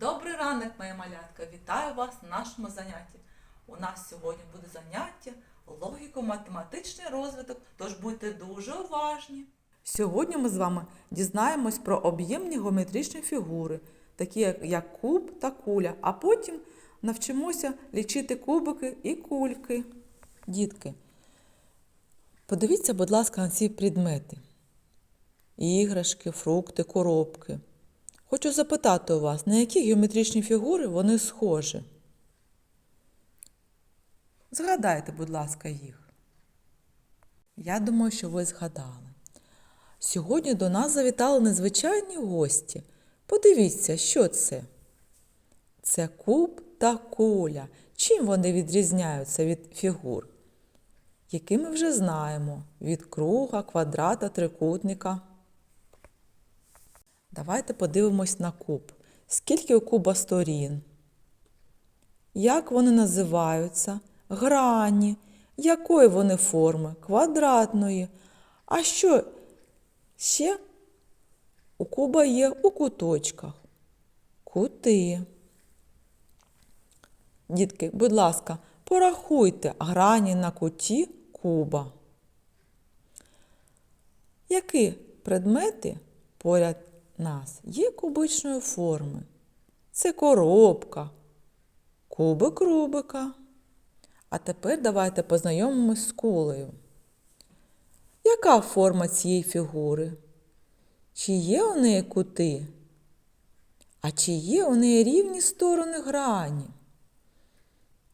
Добрий ранок, моя малятка! Вітаю вас на нашому занятті. У нас сьогодні буде заняття логіко-математичний розвиток, тож будьте дуже уважні. Сьогодні ми з вами дізнаємось про об'ємні геометричні фігури, такі як- куб та куля, а потім навчимося лічити кубики і кульки. Дітки, подивіться, будь ласка, на ці предмети. Іграшки, фрукти, коробки. Хочу запитати у вас, на які геометричні фігури вони схожі? Згадайте, будь ласка, їх. Я думаю, що ви згадали. Сьогодні до нас завітали незвичайні гості. Подивіться, що це? Це куб та куля. Чим вони відрізняються від фігур? Які ми вже знаємо: від круга, квадрата, трикутника. Давайте подивимось на куб. Скільки у куба сторін? Як вони називаються? Грані. Якої вони форми? Квадратної. А що ще у куба є у куточках? Кути. Дітки, будь ласка, порахуйте грані на куті куба. Які предмети поряд нас є кубичної форми? Це коробка, кубик Рубика. А тепер давайте познайомимось з кулею. Яка форма цієї фігури? Чи є у неї кути? А чи є у неї рівні сторони грані?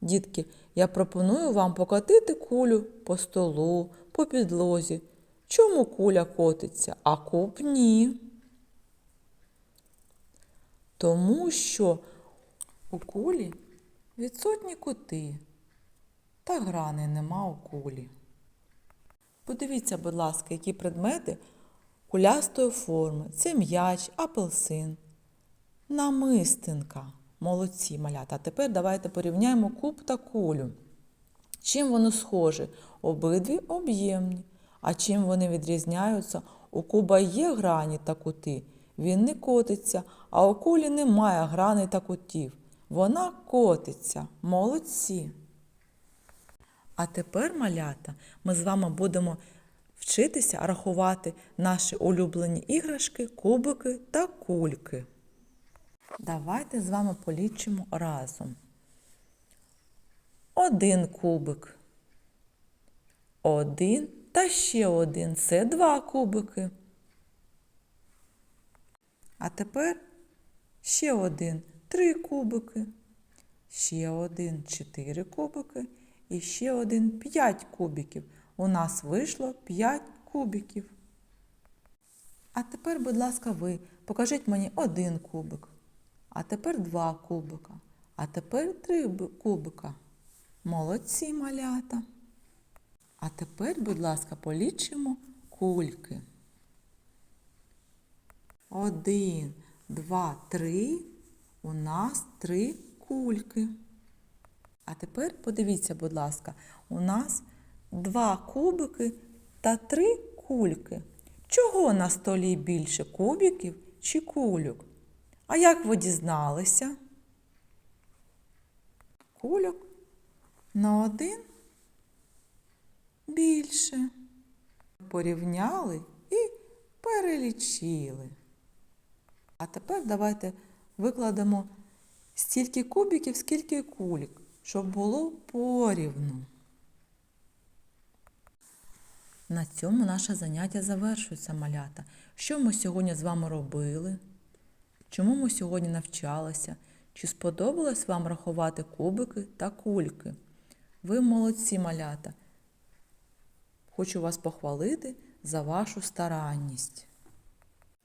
Дітки, я пропоную вам покотити кулю по столу, по підлозі. Чому куля котиться, а куб ні? Тому що у кулі відсотні кути, та грани нема у кулі. Подивіться, будь ласка, які предмети кулястої форми. Це м'яч, апелсин, намистинка. Молодці малята. А тепер давайте порівняємо куб та кулю. Чим вони схожі? Обидві об'ємні. А чим вони відрізняються? У куба є грані та кути, він не котиться, а у кулі немає граней та кутів. Вона котиться. Молодці. А тепер, малята, ми з вами будемо вчитися рахувати наші улюблені іграшки, кубики та кульки. Давайте з вами полічимо разом. Один кубик. Один та ще один. Це два кубики. А тепер ще один три кубики. Ще один чотири кубики. І ще один п'ять кубиків. У нас вийшло п'ять кубиків. А тепер, будь ласка, ви покажіть мені один кубик. А тепер два кубика. А тепер три кубика. Молодці малята. А тепер, будь ласка, полічимо кульки. Один, два, три. У нас три кульки. А тепер подивіться, будь ласка, у нас два кубики та три кульки. Чого на столі більше кубиків чи кульок? А як ви дізналися? Кульок на один більше. Порівняли і перелічили. А тепер давайте викладемо стільки кубиків, скільки кульок, щоб було порівну. На цьому наше заняття завершується, малята. Що ми сьогодні з вами робили? Чому ми сьогодні навчалися? Чи сподобалось вам рахувати кубики та кульки? Ви молодці, малята. Хочу вас похвалити за вашу старанність.